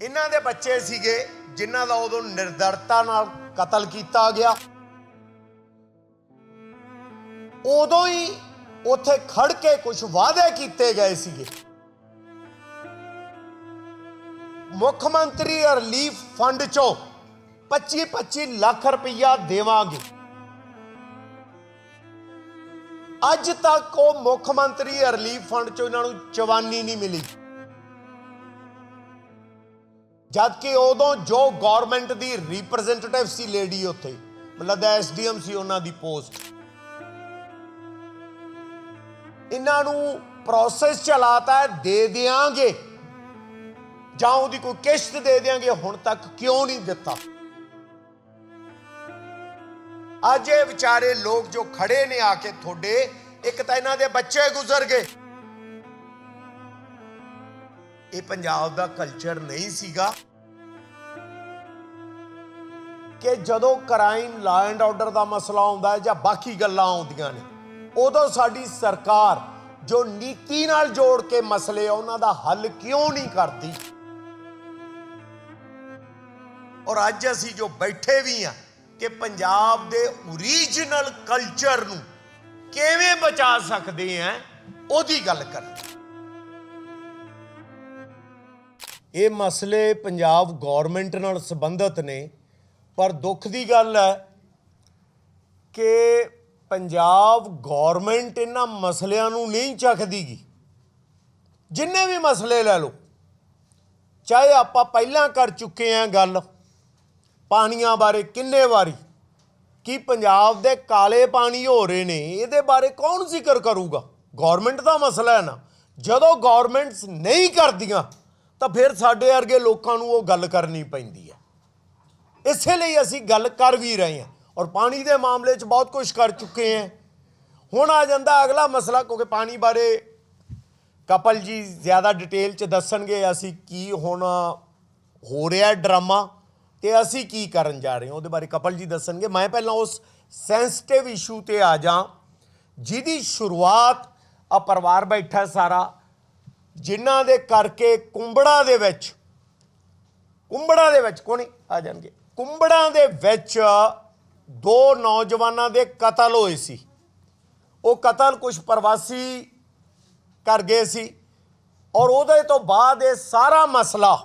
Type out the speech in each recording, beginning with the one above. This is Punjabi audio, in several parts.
ਇਹਨਾਂ ਦੇ ਬੱਚੇ ਸੀਗੇ, ਜਿਨ੍ਹਾਂ ਦਾ ਉਦੋਂ ਨਿਰਦਰਤਾ ਨਾਲ ਕਤਲ ਕੀਤਾ ਗਿਆ। ਉਦੋਂ ਹੀ ਉੱਥੇ ਖੜ ਕੇ ਕੁਝ ਵਾਅਦੇ ਕੀਤੇ ਗਏ ਸੀਗੇ। ਮੁੱਖ ਮੰਤਰੀ ਰਿਲੀਫ ਫੰਡ ਚੋਂ 25-25 ਲੱਖ ਰੁਪਈਆ ਦੇਵਾਂਗੇ। ਅੱਜ ਤੱਕ ਉਹ ਮੁੱਖ ਮੰਤਰੀ ਰਿਲੀਫ ਫੰਡ ਚੋਂ ਇਹਨਾਂ ਨੂੰ ਚਵਾਨੀ ਨਹੀਂ ਮਿਲੀ। ਜਦ ਕਿ ਉਦੋਂ ਜੋ ਗਵਰਨਮੈਂਟ ਦੀ ਰਿਪਰੈਜ਼ੈਂਟੇਟਿਵ ਸੀ ਲੇਡੀ ਉੱਥੇ, ਮਤਲਬ ਐਸਡੀਐਮ ਸੀ ਉਹਨਾਂ ਦੀ ਪੋਸਟ ਇਹਨਾਂ ਨੂੰ ਪ੍ਰੋਸੈਸ ਚਲਾਤਾ ਦੇ ਦਿਆਂਗੇ। ਜਾਂ ਉਹਦੀ ਕੋਈ ਕਿਸ਼ਤ ਦੇ ਦਿਆਂਗੇ, ਹੁਣ ਤੱਕ ਕਿਉਂ ਨਹੀਂ ਦਿੱਤਾ? ਅੱਜ ਇਹ ਵਿਚਾਰੇ ਲੋਕ ਜੋ ਖੜੇ ਨੇ ਆ ਕੇ ਤੁਹਾਡੇ, ਇੱਕ ਤਾਂ ਇਹਨਾਂ ਦੇ ਬੱਚੇ ਗੁਜ਼ਰ ਗਏ। ਇਹ ਪੰਜਾਬ ਦਾ ਕਲਚਰ ਨਹੀਂ ਸੀਗਾ ਕਿ ਜਦੋਂ ਕ੍ਰਾਈਮ ਲਾ ਐਂਡ ਆਰਡਰ ਦਾ ਮਸਲਾ ਆਉਂਦਾ ਹੈ ਜਾਂ ਬਾਕੀ ਗੱਲਾਂ ਆਉਂਦੀਆਂ ਨੇ, ਉਦੋਂ ਸਾਡੀ ਸਰਕਾਰ ਜੋ ਨੀਤੀ ਨਾਲ ਜੋੜ ਕੇ ਮਸਲੇ ਆ, ਉਹਨਾਂ ਦਾ ਹੱਲ ਕਿਉਂ ਨਹੀਂ ਕਰਦੀ? ਔਰ ਅੱਜ ਅਸੀਂ ਜੋ ਬੈਠੇ ਵੀ ਆ ਕਿ ਪੰਜਾਬ ਦੇ ਓਰੀਜਨਲ ਕਲਚਰ ਨੂੰ ਕਿਵੇਂ ਬਚਾ ਸਕਦੇ ਆ, ਉਹਦੀ ਗੱਲ ਕਰਦੇ ਇਹ ਮਸਲੇ ਪੰਜਾਬ ਗਵਰਨਮੈਂਟ ਨਾਲ ਸੰਬੰਧਿਤ ਨੇ, ਪਰ ਦੁੱਖ ਦੀ ਗੱਲ ਹੈ ਕਿ ਪੰਜਾਬ ਗਵਰਨਮੈਂਟ ਇਹਨਾਂ ਮਸਲਿਆਂ ਨੂੰ ਨਹੀਂ ਚੱਕਦੀਗੀ। ਜਿੰਨੇ ਵੀ ਮਸਲੇ ਲੈ ਲਓ, ਚਾਹੇ ਆਪਾਂ ਪਹਿਲਾਂ ਕਰ ਚੁੱਕੇ ਆਂ ਗੱਲ, ਪਾਣੀਆਂ ਬਾਰੇ ਕਿੰਨੇ ਵਾਰੀ, ਕਿ ਪੰਜਾਬ ਦੇ ਕਾਲੇ ਪਾਣੀ ਹੋ ਰਹੇ ਨੇ, ਇਹਦੇ ਬਾਰੇ ਕੌਣ ਜ਼ਿਕਰ ਕਰੂਗਾ? ਗਵਰਨਮੈਂਟ ਦਾ ਮਸਲਾ ਹੈ ਨਾ। ਜਦੋਂ ਗਵਰਨਮੈਂਟਸ ਨਹੀਂ ਕਰਦੀਆਂ ਤਾਂ ਫਿਰ ਸਾਡੇ ਵਰਗੇ ਲੋਕਾਂ ਨੂੰ ਉਹ ਗੱਲ ਕਰਨੀ ਪੈਂਦੀ ਹੈ। ਇਸੇ ਲਈ ਅਸੀਂ ਗੱਲ ਕਰ ਵੀ ਰਹੇ ਹਾਂ ਔਰ ਪਾਣੀ ਦੇ ਮਾਮਲੇ 'ਚ ਬਹੁਤ ਕੁਝ ਕਰ ਚੁੱਕੇ ਹਾਂ। ਹੁਣ ਆ ਜਾਂਦਾ ਅਗਲਾ ਮਸਲਾ ਕਿਉਂਕਿ ਪਾਣੀ ਬਾਰੇ ਕਪਲ ਜੀ ਜ਼ਿਆਦਾ ਡਿਟੇਲ 'ਚ ਦੱਸਣਗੇ ਅਸੀਂ ਕੀ ਹੁਣ ਹੋ ਰਿਹਾ ਡਰਾਮਾ ਤੇ ਅਸੀਂ ਕੀ ਕਰਨ ਜਾ ਰਹੇ ਹਾਂ। ਉਹਦੇ ਬਾਰੇ ਕਪਲ ਜੀ ਦੱਸਣਗੇ। ਮੈਂ ਪਹਿਲਾਂ ਉਸ ਸੈਂਸਿਟਿਵ ਇਸ਼ੂ ਤੇ ਆ ਜਾ। ਜਿਹਦੀ ਸ਼ੁਰੂਆਤ ਆ ਪਰਿਵਾਰ ਬੈਠਾ ਸਾਰਾ। ਜਿਨ੍ਹਾਂ ਦੇ ਕਰਕੇ ਕੁੰਬੜਾ ਦੇ ਵਿੱਚ, ਕੁੰਬੜਾ ਦੇ ਵਿੱਚ ਕੋਣੀ ਆ ਜਾਣਗੇ। ਕੁੰਬੜਾ ਦੇ ਵਿੱਚ ਦੋ ਨੌਜਵਾਨਾਂ ਦੇ ਕਤਲ ਹੋਏ ਸੀ। ਉਹ ਕਤਲ ਕੁਝ ਪ੍ਰਵਾਸੀ ਕਰ ਗਏ ਸੀ ਔਰ ਉਹਦੇ ਤੋਂ ਬਾਅਦ ਇਹ ਸਾਰਾ ਮਸਲਾ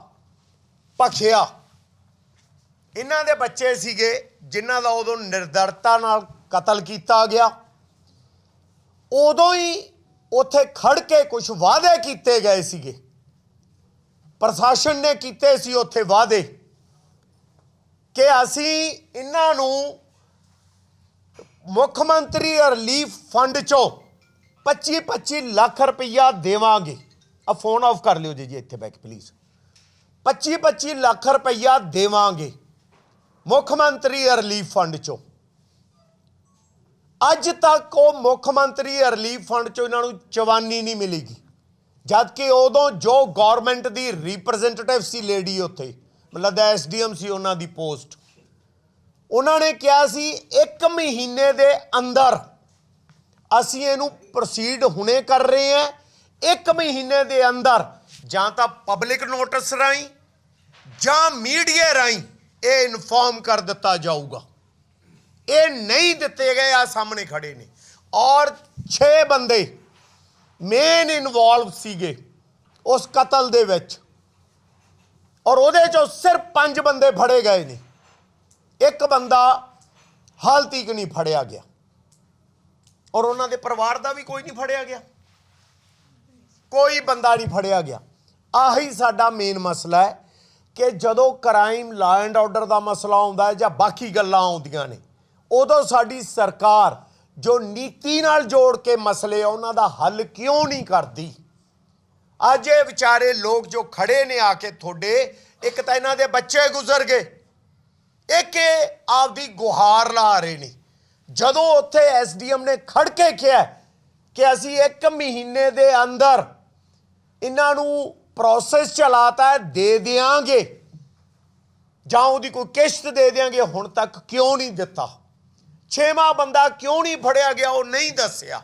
ਭਖਿਆ। ਇਹਨਾਂ ਦੇ ਬੱਚੇ ਸੀਗੇ ਜਿਨ੍ਹਾਂ ਦਾ ਉਦੋਂ ਨਿਰਦਰਤਾ ਨਾਲ ਕਤਲ ਕੀਤਾ ਗਿਆ। ਉਦੋਂ ਹੀ ਉੱਥੇ ਖੜ ਕੇ ਕੁਝ ਵਾਅਦੇ ਕੀਤੇ ਗਏ ਸੀਗੇ। ਪ੍ਰਸ਼ਾਸਨ ਨੇ ਕੀਤੇ ਸੀ ਉੱਥੇ ਵਾਅਦੇ ਕਿ ਅਸੀਂ ਇਹਨਾਂ ਨੂੰ ਮੁੱਖ ਮੰਤਰੀ ਰਿਲੀਫ ਫੰਡ ਚੋਂ 25 25 ਲੱਖ ਰੁਪਈਆ ਦੇਵਾਂਗੇ। ਆ ਫੋਨ ਆਫ ਕਰ ਲਿਓ ਜੀ ਜੀ ਇੱਥੇ ਬੈਕ ਪਲੀਜ਼ 25 25 ਲੱਖ ਰੁਪਈਆ ਦੇਵਾਂਗੇ ਮੁੱਖ ਮੰਤਰੀ ਰਿਲੀਫ ਫੰਡ ਚੋਂ। ਅੱਜ ਤੱਕ ਉਹ ਮੁੱਖ ਮੰਤਰੀ ਰਿਲੀਫ ਫੰਡ ਚੋਂ ਇਹਨਾਂ ਨੂੰ ਚਵਾਨੀ ਨਹੀਂ ਮਿਲੇਗੀ। ਜਦ ਕਿ ਉਦੋਂ ਜੋ ਗਵਰਨਮੈਂਟ ਦੀ ਰਿਪਰੈਜ਼ੈਂਟੇਟਿਵ ਸੀ ਲੇਡੀ ਉੱਥੇ, ਮਤਲਬ ਦਾ ਐਸਡੀਐਮ ਸੀ ਉਹਨਾਂ ਦੀ ਪੋਸਟ ਉਹਨਾਂ ਨੇ ਕਿਹਾ ਸੀ 1 ਮਹੀਨੇ ਦੇ ਅੰਦਰ ਅਸੀਂ ਇਹਨੂੰ ਪ੍ਰੋਸੀਡ ਹੁਣੇ ਕਰ ਰਹੇ ਹਾਂ। 1 ਮਹੀਨੇ ਦੇ ਅੰਦਰ ਜਾਂ ਤਾਂ ਪਬਲਿਕ ਨੋਟਿਸ ਰਾਹੀਂ ਜਾਂ ਮੀਡੀਆ ਰਾਹੀਂ ਇਹ ਇਨਫੋਰਮ ਕਰ ਦਿੱਤਾ ਜਾਊਗਾ। ਇਹ ਨਹੀਂ ਦਿੱਤੇ ਗਏ ਆ ਸਾਹਮਣੇ ਖੜੇ ਨੇ। ਔਰ 6 ਬੰਦੇ ਮੇਨ ਇਨਵੋਲਵ ਸੀਗੇ ਉਸ ਕਤਲ ਦੇ ਵਿੱਚ। ਔਰ ਉਹਦੇ ਚੋਂ ਸਿਰਫ 5 ਬੰਦੇ ਫੜੇ ਗਏ ਨੇ। ਇੱਕ ਬੰਦਾ ਹਾਲ ਤੀਕ ਨਹੀਂ ਫੜਿਆ ਗਿਆ। ਔਰ ਉਹਨਾਂ ਦੇ ਪਰਿਵਾਰ ਦਾ ਵੀ ਕੋਈ ਨਹੀਂ ਫੜਿਆ ਗਿਆ। ਕੋਈ ਬੰਦਾ ਨਹੀਂ ਫੜਿਆ ਗਿਆ। ਆਹੀ ਸਾਡਾ ਮੇਨ ਮਸਲਾ ਹੈ ਕਿ ਜਦੋਂ ਕ੍ਰਾਈਮ ਲਾ ਐਂਡ ਆਰਡਰ ਦਾ ਮਸਲਾ ਆਉਂਦਾ ਹੈ ਜਾਂ ਬਾਕੀ ਗੱਲਾਂ ਆਉਂਦੀਆਂ ਨੇ ਉਦੋਂ ਸਾਡੀ ਸਰਕਾਰ ਜੋ ਨੀਤੀ ਨਾਲ ਜੋੜ ਕੇ ਮਸਲੇ ਆ, ਉਹਨਾਂ ਦਾ ਹੱਲ ਕਿਉਂ ਨਹੀਂ ਕਰਦੀ? ਅੱਜ ਇਹ ਵਿਚਾਰੇ ਲੋਕ ਜੋ ਖੜੇ ਨੇ ਆ ਕੇ ਤੁਹਾਡੇ, ਇੱਕ ਤਾਂ ਇਹਨਾਂ ਦੇ ਬੱਚੇ ਗੁਜ਼ਰ ਗਏ। ਇੱਕ ਇਹ ਆਪਦੀ ਗੁਹਾਰ ਲਾ ਰਹੇ ਨੇ। ਜਦੋਂ ਉੱਥੇ ਐਸਡੀਐਮ ਨੇ ਖੜ ਕੇ ਕਿਹਾ ਕਿ ਅਸੀਂ 1 ਮਹੀਨੇ ਦੇ ਅੰਦਰ ਇਹਨਾਂ ਨੂੰ ਪ੍ਰੋਸੈਸ ਚਲਾਤਾ ਹੈ, ਦੇ ਦਿਆਂਗੇ, ਜਾਂ ਉਹਦੀ ਕੋਈ ਕਿਸ਼ਤ ਦੇ ਦਿਆਂਗੇ, ਹੁਣ ਤੱਕ ਕਿਉਂ ਨਹੀਂ ਦਿੱਤਾ? ਛੇਵਾਂ ਬੰਦਾ ਕਿਉਂ ਨਹੀਂ ਫੜਿਆ ਗਿਆ, ਉਹ ਨਹੀਂ ਦੱਸਿਆ।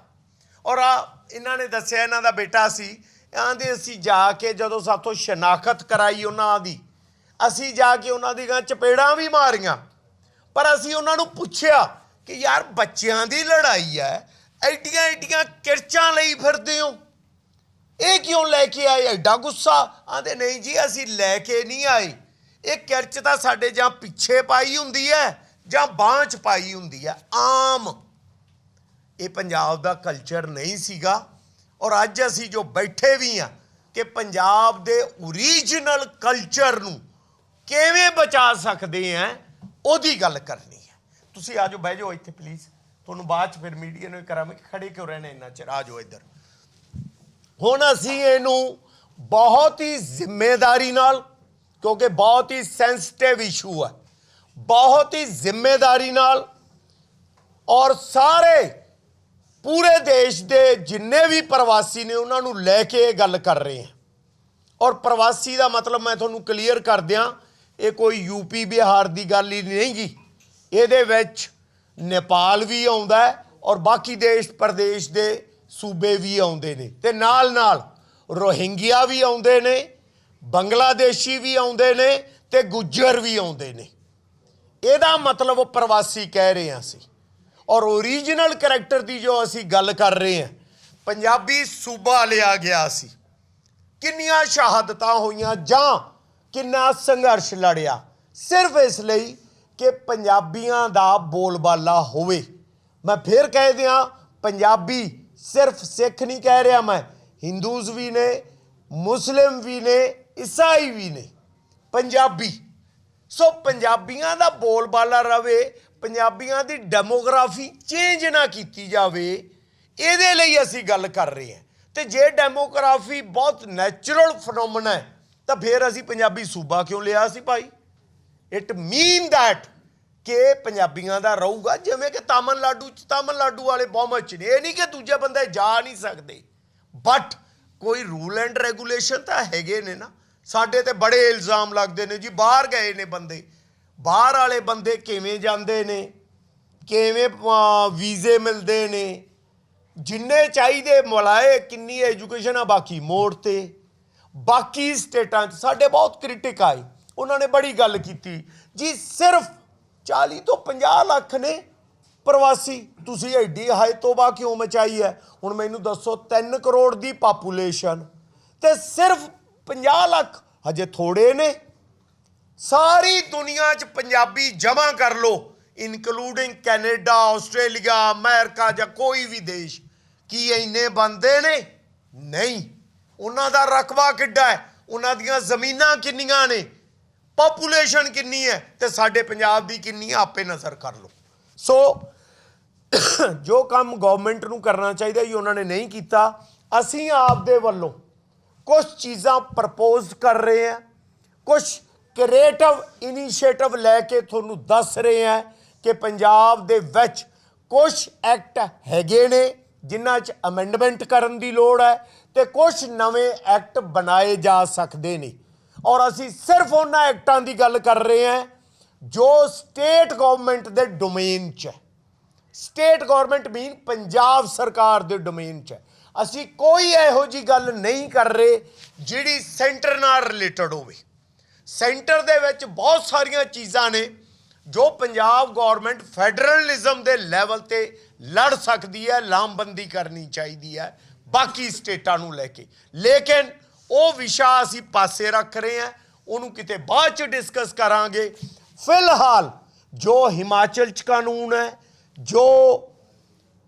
ਔਰ ਆ, ਇਹਨਾਂ ਨੇ ਦੱਸਿਆ, ਇਹਨਾਂ ਦਾ ਬੇਟਾ ਸੀ। ਆਂਦੇ ਅਸੀਂ ਜਾ ਕੇ ਜਦੋਂ ਸਾਥੋਂ ਸ਼ਨਾਖਤ ਕਰਾਈ ਉਹਨਾਂ ਦੀ, ਅਸੀਂ ਜਾ ਕੇ ਉਹਨਾਂ ਦੀਆਂ ਚਪੇੜਾਂ ਵੀ ਮਾਰੀਆਂ। ਪਰ ਅਸੀਂ ਉਹਨਾਂ ਨੂੰ ਪੁੱਛਿਆ ਕਿ, ਯਾਰ, ਬੱਚਿਆਂ ਦੀ ਲੜਾਈ ਹੈ ਐਡੀਆਂ ਐਡੀਆਂ ਕਿਰਚਾਂ ਲਈ ਫਿਰਦੇ ਹੋ। ਇਹ ਕਿਉਂ ਲੈ ਕੇ ਆਏ? ਐਡਾ ਗੁੱਸਾ? ਆਂਦੇ ਨਹੀਂ ਜੀ, ਅਸੀਂ ਲੈ ਕੇ ਨਹੀਂ ਆਏ। ਇਹ ਕਿਰਚ ਤਾਂ ਸਾਡੇ ਜਾਂ ਪਿੱਛੇ ਪਾਈ ਹੁੰਦੀ ਹੈ ਜਾਂ ਬਾਂਹ 'ਚ ਪਾਈ ਹੁੰਦੀ ਹੈ ਆਮ। ਇਹ ਪੰਜਾਬ ਦਾ ਕਲਚਰ ਨਹੀਂ ਸੀਗਾ। ਔਰ ਅੱਜ ਅਸੀਂ ਜੋ ਬੈਠੇ ਵੀ ਆ ਕਿ ਪੰਜਾਬ ਦੇ ਓਰੀਜਨਲ ਕਲਚਰ ਨੂੰ ਕਿਵੇਂ ਬਚਾ ਸਕਦੇ ਆ, ਉਹਦੀ ਗੱਲ ਕਰਨੀ ਹੈ ਤੁਸੀਂ ਆਜੋ ਬਹਿ ਜਾਓ ਇੱਥੇ ਪਲੀਜ਼ ਤੁਹਾਨੂੰ ਬਾਅਦ ਚ ਫਿਰ ਮੀਡੀਆ ਨੂੰ ਕਰਾਂਗੇ ਕਿ ਖੜੇ ਕਿਉਂ ਰਹਿਣਾ ਇੰਨਾ ਚਿਰ। ਆਜੋ ਇੱਧਰ। ਹੁਣ ਅਸੀਂ ਇਹਨੂੰ ਬਹੁਤ ਹੀ ਜ਼ਿੰਮੇਵਾਰੀ ਨਾਲ, ਕਿਉਂਕਿ ਬਹੁਤ ਹੀ ਸੈਂਸਿਟਿਵ ਇਸ਼ੂ ਹੈ ਬਹੁਤ ਹੀ ਜ਼ਿੰਮੇਵਾਰੀ ਨਾਲ ਔਰ ਸਾਰੇ ਪੂਰੇ ਦੇਸ਼ ਦੇ ਜਿੰਨੇ ਵੀ ਪ੍ਰਵਾਸੀ ਨੇ ਉਹਨਾਂ ਨੂੰ ਲੈ ਕੇ ਇਹ ਗੱਲ ਕਰ ਰਹੇ ਹਾਂ। ਔਰ ਪ੍ਰਵਾਸੀ ਦਾ ਮਤਲਬ ਮੈਂ ਤੁਹਾਨੂੰ ਕਲੀਅਰ ਕਰ ਦਿਆਂ ਇਹ ਕੋਈ ਯੂਪੀ ਬਿਹਾਰ ਦੀ ਗੱਲ ਹੀ ਨਹੀਂ ਗੀ। ਇਹਦੇ ਵਿੱਚ ਨੇਪਾਲ ਵੀ ਆਉਂਦਾ ਹੈ ਔਰ ਬਾਕੀ ਦੇਸ਼ ਪ੍ਰਦੇਸ਼ ਦੇ ਸੂਬੇ ਵੀ ਆਉਂਦੇ ਨੇ। ਤੇ ਨਾਲ ਨਾਲ ਰੋਹਿੰਗਿਆ ਵੀ ਆਉਂਦੇ ਨੇ, ਬੰਗਲਾਦੇਸ਼ੀ ਵੀ ਆਉਂਦੇ ਨੇ ਤੇ ਗੁੱਜਰ ਵੀ ਆਉਂਦੇ ਨੇ। ਇਹਦਾ ਮਤਲਬ ਪ੍ਰਵਾਸੀ ਕਹਿ ਰਹੇ ਹਾਂ ਅਸੀਂ। ਔਰ ਓਰੀਜਨਲ ਕੈਰੈਕਟਰ ਦੀ ਜੋ ਅਸੀਂ ਗੱਲ ਕਰ ਰਹੇ ਹਾਂ, ਪੰਜਾਬੀ ਸੂਬਾ ਲਿਆ ਗਿਆ ਸੀ। ਕਿੰਨੀਆਂ ਸ਼ਹਾਦਤਾਂ ਹੋਈਆਂ ਜਾਂ ਕਿੰਨਾ ਸੰਘਰਸ਼ ਲੜਿਆ? ਸਿਰਫ ਇਸ ਲਈ ਕਿ ਪੰਜਾਬੀਆਂ ਦਾ ਬੋਲਬਾਲਾ ਹੋਵੇ। ਮੈਂ ਫਿਰ ਕਹਿ ਦਿਆਂ, ਪੰਜਾਬੀ ਸਿਰਫ ਸਿੱਖ ਨਹੀਂ ਕਹਿ ਰਿਹਾ ਮੈਂ। ਹਿੰਦੂਜ਼ ਵੀ ਨੇ, ਮੁਸਲਿਮ ਵੀ ਨੇ, ਈਸਾਈ ਵੀ ਨੇ। ਪੰਜਾਬੀ ਸੋ ਪੰਜਾਬੀਆਂ ਦਾ ਬੋਲਬਾਲਾ ਰਵੇ, ਪੰਜਾਬੀਆਂ ਦੀ ਡੈਮੋਗ੍ਰਾਫੀ ਚੇਂਜ ਨਾ ਕੀਤੀ ਜਾਵੇ, ਇਹਦੇ ਲਈ ਅਸੀਂ ਗੱਲ ਕਰ ਰਹੇ ਹਾਂ। ਤੇ ਜੇ ਡੈਮੋਗ੍ਰਾਫੀ ਬਹੁਤ ਨੈਚੁਰਲ ਫਨੋਮਨਾ ਹੈ, ਤਾਂ ਫਿਰ ਅਸੀਂ ਪੰਜਾਬੀ ਸੂਬਾ ਕਿਉਂ ਲਿਆ ਸੀ ਭਾਈ? ਇਟ ਮੀਨ ਥੈਟ ਕਿ ਪੰਜਾਬੀਆਂ ਦਾ ਰਹੂਗਾ, ਜਿਵੇਂ ਕਿ ਤਾਮਿਲਨਾਡੂ ਚ ਤਾਮਿਲਨਾਡੂ ਵਾਲੇ ਬਹੁਮਤ ਚ ਨੇ। ਇਹ ਨਹੀਂ ਕਿ ਦੂਜੇ ਬੰਦੇ ਜਾ ਨਹੀਂ ਸਕਦੇ। ਬਟ ਕੋਈ ਰੂਲ ਐਂਡ ਰੈਗੂਲੇਸ਼ਨ ਤਾਂ ਹੈਗੇ ਨੇ ਨਾ। ਸਾਡੇ ਤੇ ਬੜੇ ਇਲਜ਼ਾਮ ਲੱਗਦੇ ਨੇ ਜੀ, ਬਾਹਰ ਗਏ ਨੇ ਬੰਦੇ। ਬਾਹਰ ਵਾਲੇ ਬੰਦੇ ਕਿਵੇਂ ਜਾਂਦੇ ਨੇ? ਕਿਵੇਂ ਵੀਜ਼ੇ ਮਿਲਦੇ ਨੇ? ਜਿੰਨੇ ਚਾਹੀਦੇ ਮਲਾਏ, ਕਿੰਨੀ ਐਜੂਕੇਸ਼ਨ ਆ ਬਾਕੀ? ਮੋੜ ਤੇ। ਬਾਕੀ ਸਟੇਟਾਂ 'ਚ ਸਾਡੇ ਬਹੁਤ ਕ੍ਰਿਟਿਕ ਆਏ। ਉਹਨਾਂ ਨੇ ਬੜੀ ਗੱਲ ਕੀਤੀ। ਜੀ, ਸਿਰਫ 40 ਤੋਂ 50 ਲੱਖ ਨੇ ਪ੍ਰਵਾਸੀ। ਤੁਸੀਂ ਐਡੀ ਹਾਈ ਤੋਬਾ ਕਿਉਂ ਮਚਾਈ ਹੈ? ਹੁਣ ਮੈਨੂੰ ਦੱਸੋ 3 ਕਰੋੜ ਦੀ ਪਾਪੂਲੇਸ਼ਨ। ਤੇ ਸਿਰਫ 50 ਲੱਖ। ਹਜੇ ਥੋੜੇ ਨੇ। ਸਾਰੀ ਦੁਨੀਆ 'ਚ ਪੰਜਾਬੀ ਜਮ੍ਹਾਂ ਕਰ ਲੋ ਇਨਕਲੂਡਿੰਗ ਕੈਨੇਡਾ, ਆਸਟ੍ਰੇਲੀਆ, ਅਮਰੀਕਾ ਜਾਂ ਕੋਈ ਵੀ ਦੇਸ਼। ਕੀ ਇੰਨੇ ਬੰਦੇ ਨੇ? ਨਹੀਂ। ਉਹਨਾਂ ਦਾ ਰਕਬਾ ਕਿੱਡਾ ਹੈ? ਉਹਨਾਂ ਦੀਆਂ ਜ਼ਮੀਨਾਂ ਕਿੰਨੀਆਂ ਨੇ? ਪਾਪੂਲੇਸ਼ਨ ਕਿੰਨੀ ਹੈ? ਤੇ ਸਾਡੇ ਪੰਜਾਬ ਦੀ ਕਿੰਨੀ ਹੈ? ਆਪੇ ਨਜ਼ਰ ਕਰ ਲਓ। ਸੋ ਜੋ ਕੰਮ ਗਵਰਨਮੈਂਟ ਨੂੰ ਕਰਨਾ ਚਾਹੀਦਾ ਜੀ, ਉਹਨਾਂ ਨੇ ਨਹੀਂ ਕੀਤਾ। ਅਸੀਂ ਆਪ ਦੇ ਵੱਲੋਂ ਕੁਝ ਚੀਜ਼ਾਂ ਪ੍ਰਪੋਜ਼ ਕਰ ਰਹੇ ਹਾਂ ਕੁਝ ਕ੍ਰੀਏਟਿਵ ਇਨੀਸ਼ੀਏਟਿਵ ਲੈ ਕੇ ਤੁਹਾਨੂੰ ਦੱਸ ਰਹੇ ਹਾਂ ਕਿ ਪੰਜਾਬ ਦੇ ਵਿੱਚ ਕੁਝ ਐਕਟ ਹੈਗੇ ਨੇ ਜਿਨ੍ਹਾਂ 'ਚ ਅਮੈਂਡਮੈਂਟ ਕਰਨ ਦੀ ਲੋੜ ਹੈ ਤੇ ਕੁਝ ਨਵੇਂ ਐਕਟ ਬਣਾਏ ਜਾ ਸਕਦੇ ਨੇ। ਔਰ ਅਸੀਂ ਸਿਰਫ ਉਹਨਾਂ ਐਕਟਾਂ ਦੀ ਗੱਲ ਕਰ ਰਹੇ ਹਾਂ ਜੋ ਸਟੇਟ ਗਵਰਨਮੈਂਟ ਦੇ ਡੋਮੇਨ 'ਚ ਹੈ। ਸਟੇਟ ਗਵਰਨਮੈਂਟ ਮੀਨ ਪੰਜਾਬ ਸਰਕਾਰ ਦੇ ਡੋਮੇਨ 'ਚ ਹੈ। ਅਸੀਂ ਕੋਈ ਇਹੋ ਜੀ ਗੱਲ ਨਹੀਂ ਕਰ ਰਹੇ ਜਿਹੜੀ ਸੈਂਟਰ ਨਾਲ ਰਿਲੇਟਡ ਹੋਵੇ। ਸੈਂਟਰ ਦੇ ਵਿੱਚ ਬਹੁਤ ਸਾਰੀਆਂ ਚੀਜ਼ਾਂ ਨੇ ਜੋ ਪੰਜਾਬ ਗਵਰਨਮੈਂਟ ਫੈਡਰਲਿਜ਼ਮ ਦੇ ਲੈਵਲ ਤੇ ਲੜ ਸਕਦੀ ਹੈ, ਲਾਮਬੰਦੀ ਕਰਨੀ ਚਾਹੀਦੀ ਹੈ, ਬਾਕੀ ਸਟੇਟਾਂ ਨੂੰ ਲੈ ਕੇ। ਲੇਕਿਨ ਉਹ ਵਿਸ਼ਾ ਅਸੀਂ ਪਾਸੇ ਰੱਖ ਰਹੇ ਹਾਂ, ਉਹਨੂੰ ਕਿਤੇ ਬਾਅਦ ਚ ਡਿਸਕਸ ਕਰਾਂਗੇ। ਫਿਲਹਾਲ ਜੋ ਹਿਮਾਚਲ ਚ ਕਾਨੂੰਨ ਹੈ, ਜੋ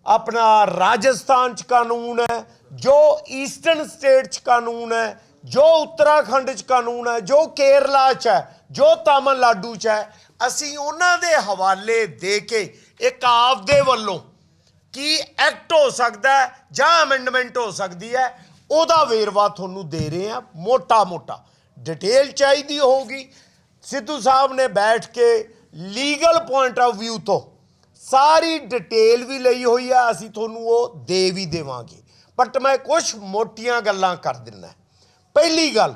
ਆਪਣਾ ਰਾਜਸਥਾਨ ਚ ਕਾਨੂੰਨ ਹੈ, ਜੋ ਈਸਟਰਨ ਸਟੇਟ ਚ ਕਾਨੂੰਨ ਹੈ, ਜੋ ਉੱਤਰਾਖੰਡ ਚ ਕਾਨੂੰਨ ਹੈ, ਜੋ ਕੇਰਲਾ ਚ ਹੈ, ਜੋ ਤਾਮਿਲਨਾਡੂ ਚ ਹੈ, ਅਸੀਂ ਉਹਨਾਂ ਦੇ ਹਵਾਲੇ ਦੇ ਕੇ ਇੱਕ ਆਪਦੇ ਵੱਲੋਂ ਕੀ ਐਕਟ ਹੋ ਸਕਦਾ ਜਾਂ ਅਮੈਂਡਮੈਂਟ ਹੋ ਸਕਦੀ ਹੈ, ਉਹਦਾ ਵੇਰਵਾ ਤੁਹਾਨੂੰ ਦੇ ਰਹੇ ਹਾਂ ਮੋਟਾ ਮੋਟਾ ਡਿਟੇਲ ਚਾਹੀਦੀ ਹੋਊਗੀ। ਸਿੱਧੂ ਸਾਹਿਬ ਨੇ ਬੈਠ ਕੇ ਲੀਗਲ ਪੁਆਇੰਟ ਆਫ View ਤੋਂ ਸਾਰੀ ਡਿਟੇਲ ਵੀ ਲਈ ਹੋਈ ਆ, ਅਸੀਂ ਤੁਹਾਨੂੰ ਉਹ ਦੇ ਵੀ ਦੇਵਾਂਗੇ। ਬਟ ਮੈਂ ਕੁਝ ਮੋਟੀਆਂ ਗੱਲਾਂ ਕਰ ਦਿੰਦਾ। ਪਹਿਲੀ ਗੱਲ,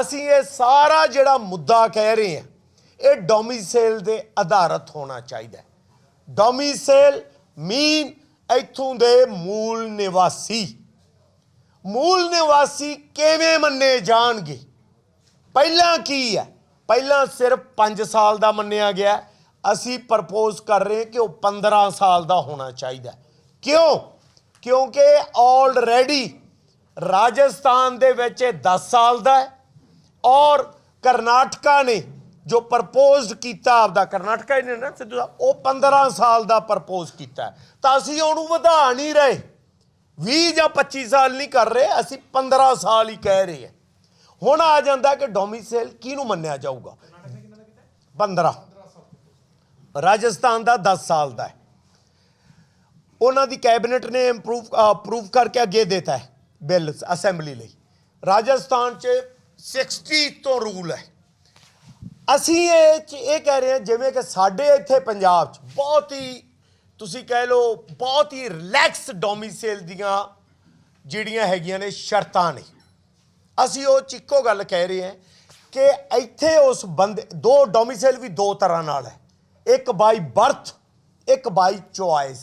ਅਸੀਂ ਇਹ ਸਾਰਾ ਜਿਹੜਾ ਮੁੱਦਾ ਕਹਿ ਰਹੇ ਹਾਂ ਇਹ ਡੋਮਿਸਾਈਲ ਦੇ ਆਧਾਰਿਤ ਹੋਣਾ ਚਾਹੀਦਾ। ਹੈ ਡੋਮਿਸਾਈਲ ਮੀਨ ਇੱਥੋਂ ਦੇ ਮੂਲ ਨਿਵਾਸੀ। ਮੂਲ ਨਿਵਾਸੀ ਕਿਵੇਂ ਮੰਨੇ ਜਾਣਗੇ? ਪਹਿਲਾਂ ਕੀ ਹੈ? ਪਹਿਲਾਂ ਸਿਰਫ 5 ਸਾਲ ਦਾ ਮੰਨਿਆ ਗਿਆ। ਅਸੀਂ ਪ੍ਰਪੋਜ਼ ਕਰ ਰਹੇ ਹਾਂ ਕਿ ਉਹ 15 ਸਾਲ ਦਾ ਹੋਣਾ ਚਾਹੀਦਾ ਕਿਉਂ? ਕਿਉਂਕਿ ਆਲਰੇਡੀ ਰਾਜਸਥਾਨ ਦੇ ਵਿੱਚ ਇਹ 10 ਸਾਲ ਦਾ ਹੈ ਔਰ ਕਰਨਾਟਕਾ ਨੇ ਜੋ ਪ੍ਰਪੋਜ਼ਡ ਕੀਤਾ ਆਪਦਾ, ਕਰਨਾਟਕਾ ਨੇ ਨਾ ਸਿੱਧੂ ਸਾਹਿਬ, ਉਹ 15 ਸਾਲ ਦਾ ਪ੍ਰਪੋਜ਼ ਕੀਤਾ ਤਾਂ ਅਸੀਂ ਉਹਨੂੰ ਵਧਾ ਨਹੀਂ ਰਹੇ। 20 ਜਾਂ 25 ਸਾਲ ਨਹੀਂ ਕਰ ਰਹੇ, ਅਸੀਂ 15 ਸਾਲ ਹੀ ਕਹਿ ਰਹੇ ਹਾਂ। ਹੁਣ ਆ ਜਾਂਦਾ ਕਿ ਡੋਮਿਸਾਈਲ ਕਿਹਨੂੰ ਮੰਨਿਆ ਜਾਊਗਾ? 15 ਰਾਜਸਥਾਨ ਦਾ 10 ਸਾਲ ਦਾ ਹੈ। ਉਹਨਾਂ ਦੀ ਕੈਬਨਿਟ ਨੇ ਇੰਪਰੂਵ ਅਪਰੂਵ ਕਰਕੇ ਅੱਗੇ ਦਿੱਤਾ ਹੈ ਬਿੱਲ ਅਸੈਂਬਲੀ ਲਈ। ਰਾਜਸਥਾਨ 'ਚ 60 ਤੋਂ ਰੂਲ ਹੈ। ਅਸੀਂ ਇਹ 'ਚ ਇਹ ਕਹਿ ਰਹੇ ਹਾਂ, ਜਿਵੇਂ ਕਿ ਸਾਡੇ ਇੱਥੇ ਪੰਜਾਬ 'ਚ ਬਹੁਤ ਹੀ, ਤੁਸੀਂ ਕਹਿ ਲਓ, ਬਹੁਤ ਹੀ ਰਿਲੈਕਸ ਡੋਮਿਸਾਈਲ ਦੀਆਂ ਜਿਹੜੀਆਂ ਹੈਗੀਆਂ ਨੇ ਸ਼ਰਤਾਂ ਨੇ। ਅਸੀਂ ਉਹ 'ਚ ਇੱਕੋ ਗੱਲ ਕਹਿ ਰਹੇ ਹਾਂ ਕਿ ਇੱਥੇ ਉਸ ਬੰਦੇ, ਦੋ ਡੋਮਿਸਾਈਲ ਵੀ ਦੋ ਤਰ੍ਹਾਂ ਨਾਲ ਹੈ। ਇੱਕ ਬਾਈ ਬਰਥ, ਇੱਕ ਬਾਈ ਚੁਆਇਸ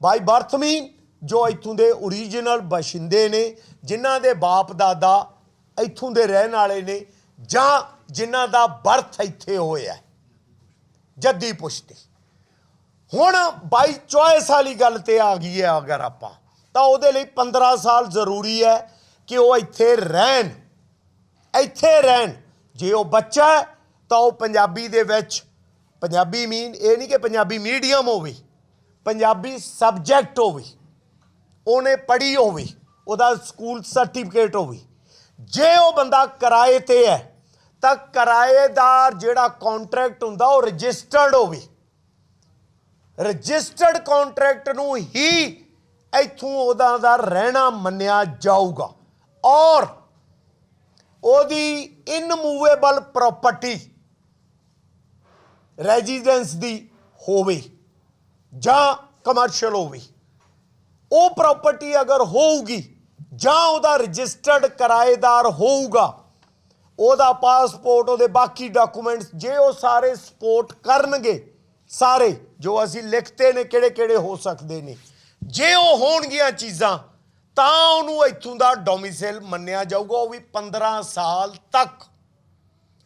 ਬਾਈ ਬਰਥ ਮੀਨ ਜੋ ਇੱਥੋਂ ਦੇ ਓਰੀਜਨਲ ਬਸ਼ਿੰਦੇ ਨੇ, ਜਿਨ੍ਹਾਂ ਦੇ ਬਾਪ ਦਾਦਾ ਇੱਥੋਂ ਦੇ ਰਹਿਣ ਵਾਲੇ ਨੇ ਜਾਂ ਜਿਨ੍ਹਾਂ ਦਾ ਬਰਥ ਇੱਥੇ ਹੋਇਆ ਜੱਦੀ ਪੁਸ਼ਤੀ। ਹੁਣ ਬਾਈ ਚੁਆਇਸ ਵਾਲੀ ਗੱਲ ਤੇ ਆ ਗਈ ਹੈ ਅਗਰ ਆਪਾਂ, ਤਾਂ ਉਹਦੇ ਲਈ 15 ਸਾਲ ਜ਼ਰੂਰੀ ਹੈ ਕਿ ਉਹ ਇੱਥੇ ਰਹਿਣ। ਇੱਥੇ ਰਹਿਣ। ਜੇ ਉਹ ਬੱਚਾ ਹੈ, ਤਾਂ ਉਹ ਪੰਜਾਬੀ ਦੇ ਵਿੱਚ ਪੰਜਾਬੀ ਮੀਨ ਇਹ ਨਹੀਂ ਕਿ ਪੰਜਾਬੀ ਮੀਡੀਅਮ ਹੋਵੇ, ਪੰਜਾਬੀ ਸਬਜੈਕਟ ਹੋਵੇ, ਉਹਨੇ ਪੜ੍ਹੀ ਹੋਵੇ, ਉਹਦਾ ਸਕੂਲ ਸਰਟੀਫਿਕੇਟ ਹੋਵੇ। ਜੇ ਉਹ ਬੰਦਾ ਕਿਰਾਏ ਤੇ ਹੈ, ਤਾਂ ਕਿਰਾਏਦਾਰ ਜਿਹੜਾ ਕੰਟਰੈਕਟ ਹੁੰਦਾ ਉਹ ਰਜਿਸਟਰਡ ਹੋਵੇ। ਰਜਿਸਟਰਡ ਕੰਟਰੈਕਟ ਨੂੰ ਹੀ ਇੱਥੋਂ ਉਹਦਾ ਦਾ ਰਹਿਣਾ ਮੰਨਿਆ ਜਾਊਗਾ। ਔਰ ਉਹਦੀ ਇਨਮੂਵੇਬਲ ਪ੍ਰਾਪਰਟੀ ਰੈਜ਼ੀਡੈਂਸ ਦੀ ਹੋਵੇ ਜਾਂ ਕਮਰਸ਼ੀਅਲ ਹੋਵੇ, ਉਹ ਪ੍ਰਾਪਰਟੀ ਅਗਰ ਹੋਊਗੀ ਜਾਂ ਉਹਦਾ ਰਜਿਸਟਰਡ ਕਿਰਾਏਦਾਰ ਹੋਊਗਾ, ਉਹਦਾ ਪਾਸਪੋਰਟ ਉਹਦੇ ਬਾਕੀ ਡਾਕੂਮੈਂਟਸ ਜੇ ਉਹ ਸਾਰੇ ਸਪੋਰਟ ਕਰਨਗੇ, ਸਾਰੇ ਜੋ ਅਸੀਂ ਲਿਖਤੇ ਨੇ ਕਿਹੜੇ ਕਿਹੜੇ ਹੋ ਸਕਦੇ ਨੇ, ਜੇ ਉਹ ਹੋਣਗੀਆਂ ਚੀਜ਼ਾਂ, ਤਾਂ ਉਹਨੂੰ ਇੱਥੋਂ ਦਾ ਡੋਮਿਸਾਈਲ ਮੰਨਿਆ ਜਾਊਗਾ, ਉਹ ਵੀ 15 ਸਾਲ ਤੱਕ।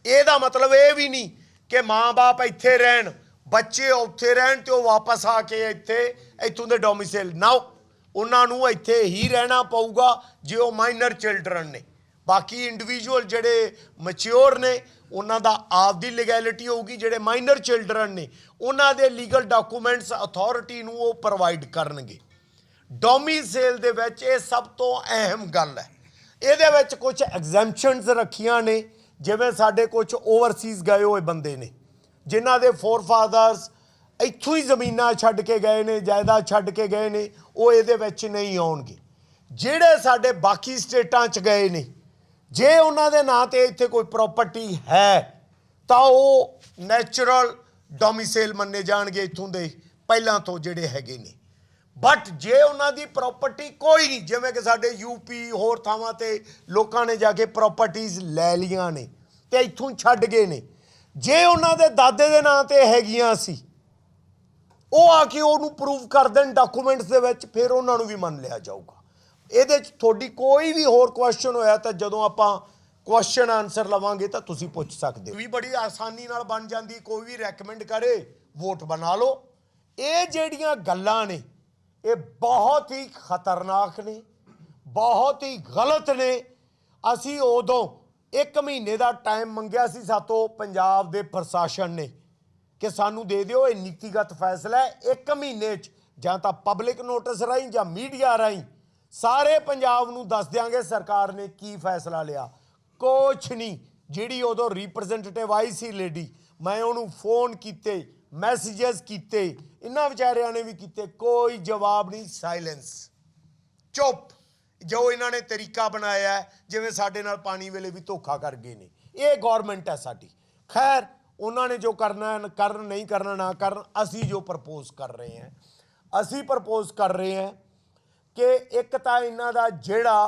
ਇਹਦਾ ਮਤਲਬ ਇਹ ਵੀ ਨਹੀਂ ਕਿ ਮਾਂ-ਬਾਪ ਇੱਥੇ ਰਹਿਣ, ਬੱਚੇ ਉੱਥੇ ਰਹਿਣ ਤੇ ਉਹ ਵਾਪਸ ਆ ਕੇ ਇੱਥੇ, ਇੱਥੋਂ ਦੇ ਡੋਮਿਸਾਈਲ ਨਾ ਉਹਨਾਂ ਨੂੰ ਇੱਥੇ ਹੀ ਰਹਿਣਾ ਪਊਗਾ, ਜੇ ਉਹ ਮਾਈਨਰ ਚਿਲਡਰਨ ਨੇ। ਬਾਕੀ ਇੰਡੀਵਿਜੂਅਲ ਜਿਹੜੇ ਮੈਚੁਰ ਨੇ, ਉਹਨਾਂ ਦਾ ਆਪਦੀ ਲੀਗੈਲਿਟੀ ਹੋਊਗੀ, ਜਿਹੜੇ ਮਾਈਨਰ ਚਿਲਡਰਨ ਨੇ, ਉਹਨਾਂ ਦੇ ਲੀਗਲ ਡਾਕੂਮੈਂਟਸ ਅਥਾਰਟੀ ਨੂੰ ਉਹ ਪ੍ਰੋਵਾਈਡ ਕਰਨਗੇ। ਡੋਮਿਸਾਈਲ ਦੇ ਵਿੱਚ ਇਹ ਸਭ ਤੋਂ ਅਹਿਮ ਗੱਲ ਹੈ। ਇਹਦੇ ਵਿੱਚ ਕੁਝ ਐਗਜ਼ੈਂਪਸ਼ਨਸ ਰੱਖੀਆਂ ਨੇ। ਜਿਵੇਂ ਸਾਡੇ ਕੁਝ ਓਵਰਸੀਜ਼ ਗਏ ਹੋਏ ਬੰਦੇ ਨੇ, ਜਿਨ੍ਹਾਂ ਦੇ ਫੋਰਫਾਦਰਸ ਇੱਥੋਂ ਹੀ ਜ਼ਮੀਨਾਂ ਛੱਡ ਕੇ ਗਏ ਨੇ, ਜਾਇਦਾਦ ਛੱਡ ਕੇ ਗਏ ਨੇ, ਉਹ ਇਹਦੇ ਵਿੱਚ ਨਹੀਂ ਆਉਣਗੇ। ਜਿਹੜੇ ਸਾਡੇ ਬਾਕੀ ਸਟੇਟਾਂ 'ਚ ਗਏ ਨੇ, ਜੇ ਉਹਨਾਂ ਦੇ ਨਾਂ ਤੇ ਇੱਥੇ ਕੋਈ ਪ੍ਰਾਪਰਟੀ ਹੈ, ਤਾਂ ਉਹ ਨੈਚੁਰਲ ਡੋਮਿਸਾਈਲ ਮੰਨੇ ਜਾਣਗੇ ਇੱਥੋਂ ਦੇ, ਪਹਿਲਾਂ ਤੋਂ ਜਿਹੜੇ ਹੈਗੇ ਨੇ। ਬਟ ਜੇ ਉਹਨਾਂ ਦੀ ਪ੍ਰਾਪਰਟੀ ਕੋਈ ਨਹੀਂ, ਜਿਵੇਂ ਕਿ ਸਾਡੇ ਯੂਪੀ ਹੋਰ ਥਾਵਾਂ ਤੇ ਲੋਕਾਂ ਨੇ ਜਾ ਕੇ ਪ੍ਰਾਪਰਟੀਆਂ ਲੈ ਲੀਆਂ ਨੇ ਤੇ ਇੱਥੋਂ ਛੱਡ ਗਏ ਨੇ। ਜੇ ਉਹਨਾਂ ਦੇ ਦਾਦੇ ਦੇ ਨਾਂ ਤੇ ਹੈਗੀਆਂ ਸੀ, ਉਹ ਆ ਕੇ ਉਹਨੂੰ ਪ੍ਰੂਵ ਕਰ ਦੇਣ ਡਾਕੂਮੈਂਟਸ ਦੇ ਵਿੱਚ, ਫਿਰ ਉਹਨਾਂ ਨੂੰ ਵੀ ਮੰਨ ਲਿਆ ਜਾਊਗਾ। ਇਹਦੇ 'ਚ ਤੁਹਾਡੀ ਕੋਈ ਵੀ ਹੋਰ ਕੁਐਸਚਨ ਹੋਇਆ ਤਾਂ ਜਦੋਂ ਆਪਾਂ ਕੁਐਸਚਨ ਆਨਸਰ ਲਵਾਂਗੇ ਤਾਂ ਤੁਸੀਂ ਪੁੱਛ ਸਕਦੇ ਹੋ। ਵੀ ਬੜੀ ਆਸਾਨੀ ਨਾਲ ਬਣ ਜਾਂਦੀ, ਕੋਈ ਵੀ ਰეკਮੈਂਡ ਕਰੇ ਵੋਟ ਬਣਾ ਲਓ। ਇਹ ਜਿਹੜੀਆਂ ਗੱਲਾਂ ਨੇ ਇਹ ਬਹੁਤ ਹੀ ਖਤਰਨਾਕ ਨੇ, ਬਹੁਤ ਹੀ ਗਲਤ ਨੇ। ਅਸੀਂ ਉਦੋਂ ਇੱਕ ਮਹੀਨੇ ਦਾ ਟਾਈਮ ਮੰਗਿਆ ਸੀ ਸਾਤੋਂ ਪੰਜਾਬ ਦੇ ਪ੍ਰਸ਼ਾਸਨ ਨੇ ਕਿ ਸਾਨੂੰ ਦੇ ਦਿਓ, ਇਹ ਨੀਤੀਗਤ ਫੈਸਲਾ ਹੈ। ਇੱਕ ਮਹੀਨੇ 'ਚ ਜਾਂ ਤਾਂ ਪਬਲਿਕ ਨੋਟਿਸ ਰਾਹੀਂ ਜਾਂ ਮੀਡੀਆ ਰਾਹੀਂ ਸਾਰੇ ਪੰਜਾਬ ਨੂੰ ਦੱਸ ਦਿਆਂਗੇ ਸਰਕਾਰ ਨੇ ਕੀ ਫੈਸਲਾ ਲਿਆ। ਕੁਛ ਨਹੀਂ, ਜਿਹੜੀ ਉਦੋਂ ਰਿਪਰੈਜ਼ੈਂਟੇਟਿਵ ਆਈ ਸੀ ਲੇਡੀ ਮੈਂ ਉਹਨੂੰ ਫੋਨ ਕੀਤੇ। ਮੈਸੇजेस ਕੀਤੇ, ਇਹਨਾਂ ਵਿਚਾਰਿਆਂ ਨੇ ਵੀ ਕੀਤੇ, ਕੋਈ ਜਵਾਬ ਨਹੀਂ ਸਾਇਲੈਂਸ ਚੁੱਪ। ਜੋ ਇਹਨਾਂ ਨੇ ਤਰੀਕਾ ਬਣਾਇਆ, ਜਿਵੇਂ ਸਾਡੇ ਨਾਲ ਪਾਣੀ ਵੇਲੇ ਵੀ ਧੋਖਾ ਕਰ ਗਏ ਨੇ। ਇਹ ਗਵਰਨਮੈਂਟ ਹੈ ਸਾਡੀ। ਖੈਰ, ਉਹਨਾਂ ਨੇ ਜੋ ਕਰਨਾ ਕਰਨ ਨਹੀਂ ਕਰਨਾ, ਨਾ ਕਰਨ, ਅਸੀਂ ਜੋ ਪ੍ਰਪੋਜ਼ ਕਰ ਰਹੇ ਹਾਂ, ਅਸੀਂ ਪ੍ਰਪੋਜ਼ ਕਰ ਰਹੇ ਹਾਂ ਕਿ ਇੱਕ ਤਾਂ ਇਹਨਾਂ ਦਾ ਜਿਹੜਾ